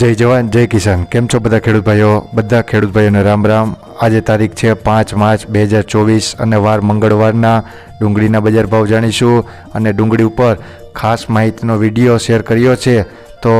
જય જવાન, જય કિસાન. કેમ છો બધા ખેડૂત ભાઈઓ? બધા ખેડૂત ભાઈઓને રામ રામ. આજે તારીખ છે પાંચ માર્ચ બે હજાર ચોવીસ અને વાર મંગળવારના ડુંગળીના બજાર ભાવ જાણીશું અને ડુંગળી ઉપર ખાસ માહિતીનો વીડિયો શેર કર્યો છે. તો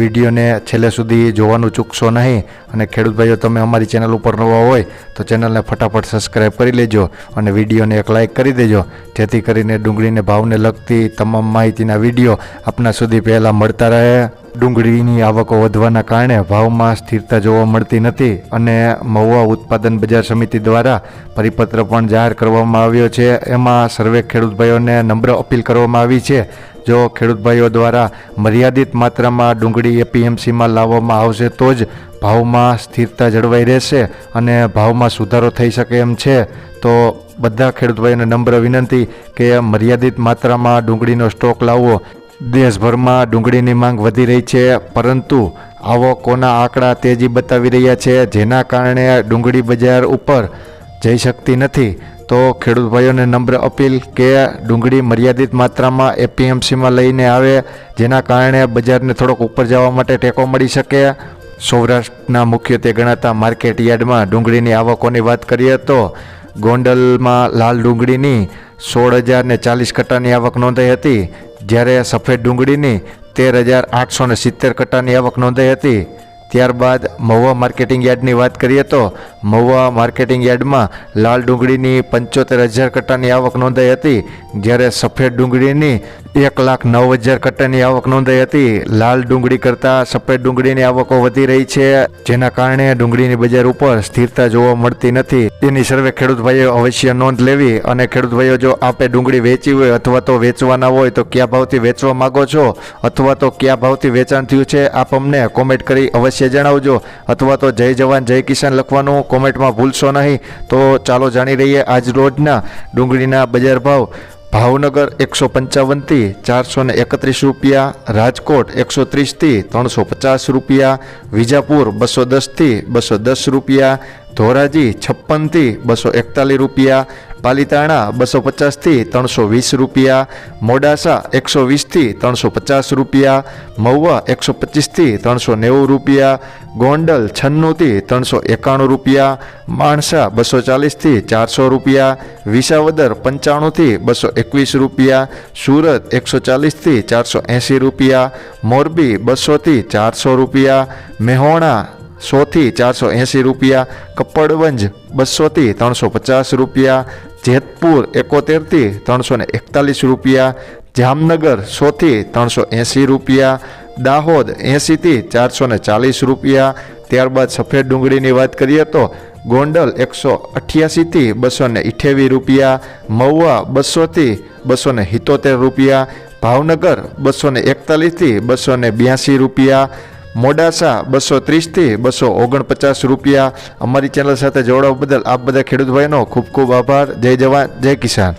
વિડીયોને છેલ્લે સુધી જોવાનું ચૂકશો નહીં અને ખેડૂત ભાઈઓ, તમે અમારી ચેનલ ઉપર નવા હોય તો ચેનલને ફટાફટ સબસ્ક્રાઈબ કરી લેજો અને વિડીયોને એક લાઇક કરી દેજો. જેથી કરીને ડુંગળીને ભાવને લગતી તમામ માહિતીના વીડિયો આપના સુધી પહેલાં મળતા રહે. ડુંગળીની આવકો વધવાના કારણે ભાવમાં સ્થિરતા જોવા મળતી નથી અને મહુવા ઉત્પાદન બજાર સમિતિ દ્વારા પરિપત્ર પણ જાહેર કરવામાં આવ્યો છે. એમાં સર્વે ખેડૂતભાઈઓને નમ્ર અપીલ કરવામાં આવી છે. જો ખેડૂતભાઈઓ દ્વારા મર્યાદિત માત્રામાં ડુંગળી એપીએમસીમાં લાવવામાં આવશે તો જ ભાવમાં સ્થિરતા જળવાઈ રહેશે અને ભાવમાં સુધારો થઈ શકે એમ છે. તો બધા ખેડૂતભાઈઓને નમ્ર વિનંતી કે મર્યાદિત માત્રામાં ડુંગળીનો સ્ટોક લાવવો દેશભરમાં ડુંગળીની માંગ વધી રહી છે, પરંતુ આવકોના આંકડા તેજી બતાવી રહ્યા છે. જેના કારણે ડુંગળી બજાર ઉપર જઈ શકતી નથી, તો ખેડૂત ભાઈઓને નમ્ર અપીલ કે ડુંગળી મર્યાદિત માત્રામાં એપીએમસીમાં લઈને આવે, જેના કારણે બજારને થોડોક ઉપર જવા માટે ટેકો મળી શકે. સૌરાષ્ટ્રના મુખ્યત્વે ગણાતા માર્કેટ યાર્ડમાં ડુંગળીની આવકોની વાત કરીએ તો ગોંડલમાં લાલ ડુંગળીની સોળ હજાર ને ચાલીસ કટ્ટાની આવક નોંધાઈ હતી. જ્યારે સફેદ ડુંગળીની તેર હજાર આઠસો ને સિત્તેર કટ્ટાની આવક નોંધાઈ હતી. ત્યારબાદ મહુવા માર્કેટિંગ યાર્ડની વાત કરીએ તો મહુવા માર્કેટિંગ યાર્ડમાં લાલ ડુંગળીની પંચોતેર હજાર કટ્ટાની આવક નોંધાઈ હતી. જ્યારે સફેદ ડુંગળીની એક લાખ નવ હજાર કટ્ટાની આવક નોંધાઈ હતી. લાલ ડુંગળી કરતાં સફેદ ડુંગળીની આવકો વધી રહી છે. જેના કારણે ડુંગળીની બજાર ઉપર સ્થિરતા જોવા મળતી નથી. તેની સર્વે ખેડૂત ભાઈઓ અવશ્ય નોંધ લેવી અને ખેડૂત ભાઈઓ જો આપે ડુંગળી વેચી હોય અથવા તો વેચવાના હોય તો કયા ભાવથી વેચવા માંગો છો? અથવા તો કયા ભાવથી વેચાણ થયું છે? આપ અમને કોમેન્ટ કરી અવશ્ય જણાવજો. અથવા તો જય જવાન, જય કિસાન લખવાનું કોમેન્ટમાં ભૂલશો નહીં. તો ચાલો જાણી રહીએ આજ રોજના ડુંગળીના બજાર ભાવ. ભાવનગર એકસો પંચાવનથી ચારસો ને એકત્રીસ રૂપિયા, રાજકોટ એકસો ત્રીસથી ત્રણસો પચાસ રૂપિયા, વિજાપુર બસો દસથી બસો દસ રૂપિયા, ધોરાજી છપ્પનથી બસો એકતાલીસ રૂપિયા પાલીતાણા બસો પચાસથી ત્રણસો વીસ રૂપિયા, મોડાસા એકસો વીસથી ત્રણસો પચાસ રૂપિયા, મહુવા એકસો પચીસથી ત્રણસો નેવું રૂપિયા, ગોંડલ છન્નુંથી ત્રણસો એકાણું રૂપિયા, માણસા બસો ચાલીસથી ચારસો રૂપિયા, વિસાવદર પંચાણુંથી બસો એકવીસ રૂપિયા, સુરત એકસો ચાલીસથી ચારસો એંસી રૂપિયા, મોરબી બસોથી ચારસો રૂપિયા, મેહોણા સોથી ચારસો એંસી રૂપિયા, કપડવંજ બસોથી ત્રણસો પચાસ રૂપિયા, જેતપુર એકોતેરથી ત્રણસો ને એકતાલીસ રૂપિયા, જામનગર સોથી ત્રણસો એંસી રૂપિયા, દાહોદ એંસીથી ચારસો ને ચાલીસ રૂપિયા. ત્યારબાદ સફેદ ડુંગળીની વાત કરીએ તો ગોંડલ એકસો અઠ્યાસીથી બસો ને ઇઠ્યાવીસ રૂપિયા, મહુવા બસોથી બસો ને સિત્તોતેર રૂપિયા, ભાવનગર બસો ને એકતાલીસથી બસો ને બ્યાસી રૂપિયા મોડાસા બસો ત્રીસથી બસો ઓગણપચાસ રૂપિયા. અમારી ચેનલ સાથે જોડાવા બદલ આપ બધા ખેડૂત ભાઈનો ખૂબ ખૂબ આભાર. જય જવાન, જય કિસાન.